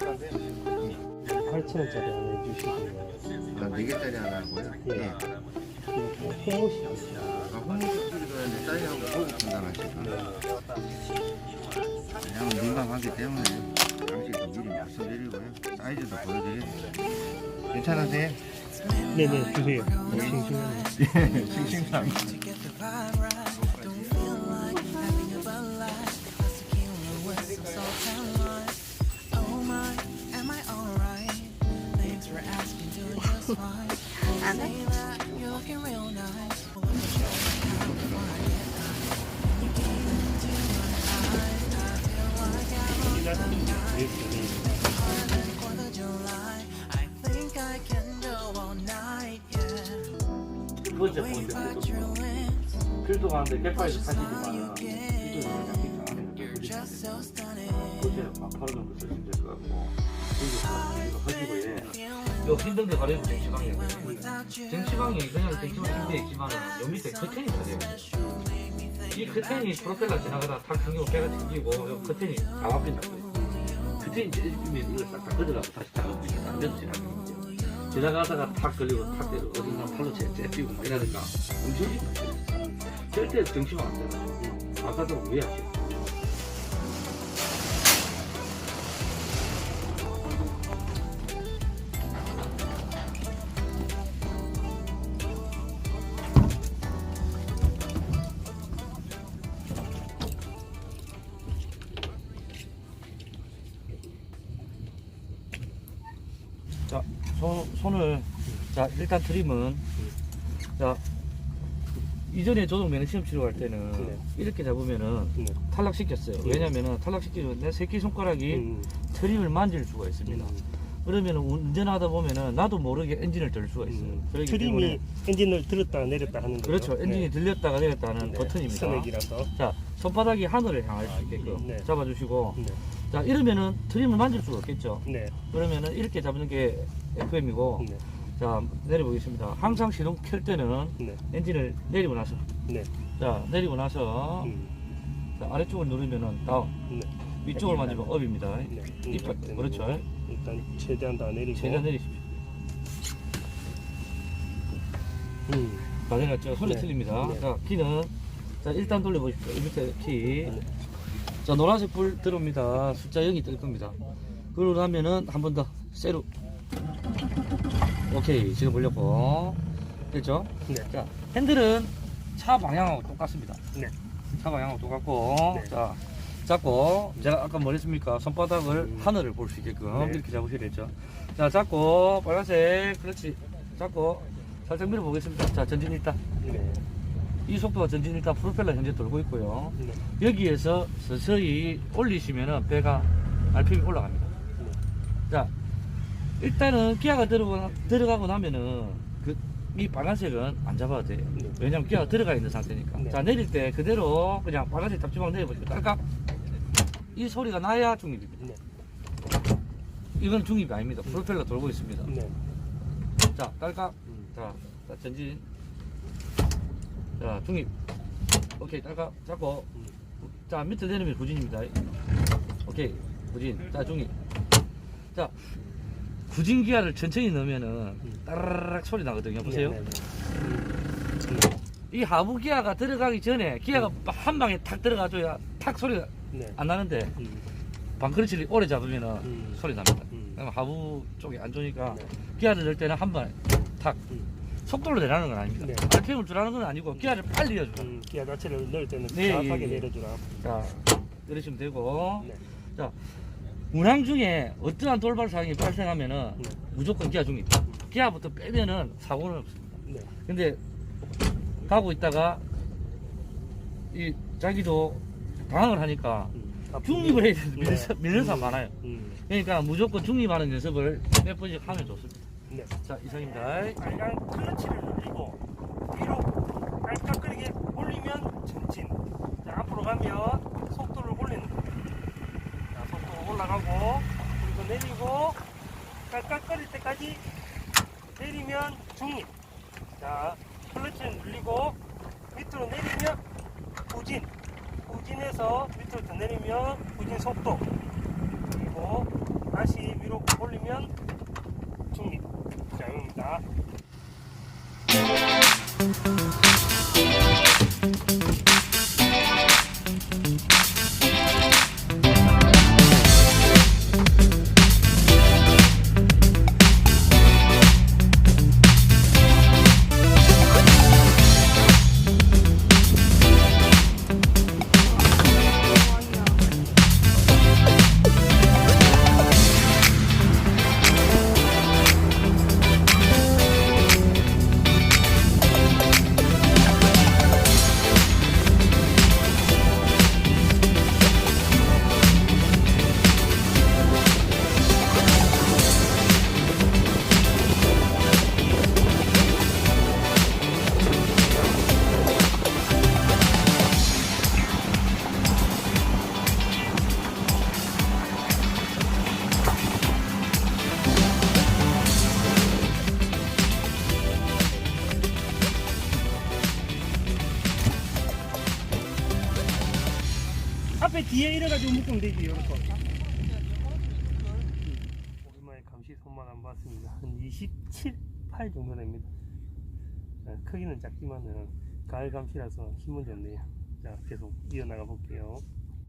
비싼데 8,000원짜리 하나 해주시고요. 아, 4개짜리 하나 하고요? 예. 네. 그리고 홍어시 아, 홍수끼리가 이제 쌀하고 고기 분담하시고 왜냐면 민감하기 때문에 당시도 미리 말씀드리고요. 사이즈도 보여드리고 괜찮으세요? 네네 주세요. 싱싱하네. 싱싱 함두 번째 포인트 필도 가는데 개파에서 82만 원 이쪽에 그냥 필도 안 해도 어제는 막 8원 정도 쓰시면 될것 같고 여기서 하시고 예. 요 힘든 데 가려면 쟁취방이 쟁취방이 그냥 쟁취방 인데 있지만 요 밑에 커튼이 다 돼요. 이 커튼이 프로펠러 지나가다 탁 당기고 배가 튕기고 요 커튼이 다 막힌다 커튼이 찢어지면 이걸 싹다 걷어가고 다시 작업하니까 당겨서 지나가는 거죠. 지나가다가 탁 걸리고 탁 때리고 어딘가 팔로 재, 째삐고 막 이러니까 엄청 절대 정치면 안 돼요 아까도 무리하시 자, 손, 손을 자 일단 트림은 자 이전에 조종 면허 시험 치러 갈 때는 네. 이렇게 잡으면은 네. 탈락시켰어요. 네. 왜냐면은 탈락시키면 내 새끼 손가락이 음, 트림을 만질 수가 있습니다. 음, 그러면 운전하다 보면은 나도 모르게 엔진을 들 수가 있어요. 음. 그렇기 트림이 때문에 엔진을 들었다 내렸다 하는 거죠. 그렇죠. 엔진이 네. 들렸다가 내렸다는 네. 버튼입니다. 스낵이라서. 자 손바닥이 하늘을 향할 수 있게끔 네. 잡아주시고 네. 자 이러면은 트림을 만질 수가 없겠죠. 네. 그러면은 이렇게 잡는 게 FM이고 네. 자 내려보겠습니다. 항상 시동 켤 때는 네. 엔진을 내리고 나서 네. 자 내리고 나서 음, 자, 아래쪽을 누르면은 다운 네. 위쪽을 만지면 업입니다. 네. 음, 이빨 되는 그렇죠. 거. 일단 최대한 다 내리고. 최대한 내리십시오. 음, 다 내렸죠. 소리 네. 틀립니다. 네. 자 키는 자 일단 돌려보십시오. 이 밑에 키. 네. 자 노란색 불 들어옵니다. 숫자 0이 뜰 겁니다. 그러고 나면은 한 번 더 세로. 오케이 지금 올렸고 됐죠? 네. 자 핸들은 차 방향하고 똑같습니다. 네. 차 방향하고 똑같고 네. 자 잡고 제가 아까 뭐랬습니까? 손바닥을 음. 하늘을 볼 수 있게끔 네. 이렇게 잡으셔야 되죠. 자 잡고 빨간색 그렇지 잡고 살짝 밀어 보겠습니다. 자 전진 일단 네. 이 속도가 전진 일단 프로펠러 현재 돌고 있고요. 네. 여기에서 서서히 올리시면은 배가 RPM이 올라갑니다. 네. 자, 일단은 기아가 들어가고, 들어가고 나면은 그, 이 빨간색은 안 잡아도 돼요. 네. 왜냐면 기아가 들어가 있는 상태니까. 네. 자, 내릴 때 그대로 그냥 빨간색 잡지만 내려보시고 딸깍. 이 소리가 나야 중립입니다. 네. 이건 중립이 아닙니다. 프로펠러 돌고 있습니다. 네. 자, 딸깍. 음, 자, 자, 전진. 자, 중립. 오케이, 딸깍. 잡고. 음. 자, 밑에 내리면 구진입니다. 오케이, 구진. 자, 중립. 자, 구진 기아를 천천히 넣으면은 따라락 소리 나거든요. 보세요. 네, 네, 네. 이 하부 기아가 들어가기 전에 기아가 한 방에 탁 들어가줘야 탁 소리가. 안 나는데 음, 방크러치를 오래 잡으면은 음. 소리 납니다. 음. 하부 쪽이 안 좋으니까 네. 기아를 넣을 때는 한 방에 탁 음. 속도로 내라는 건 아닙니다. 네. RPM을 줄라는 건 아니고 기아를 빨리 넣어주라. 음, 기아 자체를 넣을 때는 네, 정확하게 예, 예. 내려주라. 자, 이러시면 되고 네. 운항 중에 어떠한 돌발 사항이 발생하면은 네. 무조건 기아 중입. 기아부터 빼면은 사고는 없습니다. 네. 근데 가고 있다가 이 자기도 당황을 하니까 음, 중립을 해야 되는 네. 밀려서 밀려서 음, 많아요. 음, 그러니까 무조건 중립하는 연습을 몇 번씩 하면 좋습니다. 네. 자 이상입니다. 빨간 클러치를 눌리고 뒤로 깔깍거리게 올리면 전진. 자, 앞으로 가면 속도를 올리는 거예요. 자, 속도 올라가고 그리고 내리고 깔깍거릴 때까지 내리면 중립. 자, 클러치를 눌리고 밑으로 내리면 후진. 후진해서 밑으로 더 내리면 후진 속도. 그리고 다시 위로 올리면. 자, 앞에 뒤에 이래가지고 묶으면 되지, 요렇게. 오랜만에 감시 손만 안 봤습니다. 한 27, 8 정도 됩니다. 아, 크기는 작지만은 가을 감시라서 힘은 좋네요. 자, 계속 이어나가 볼게요.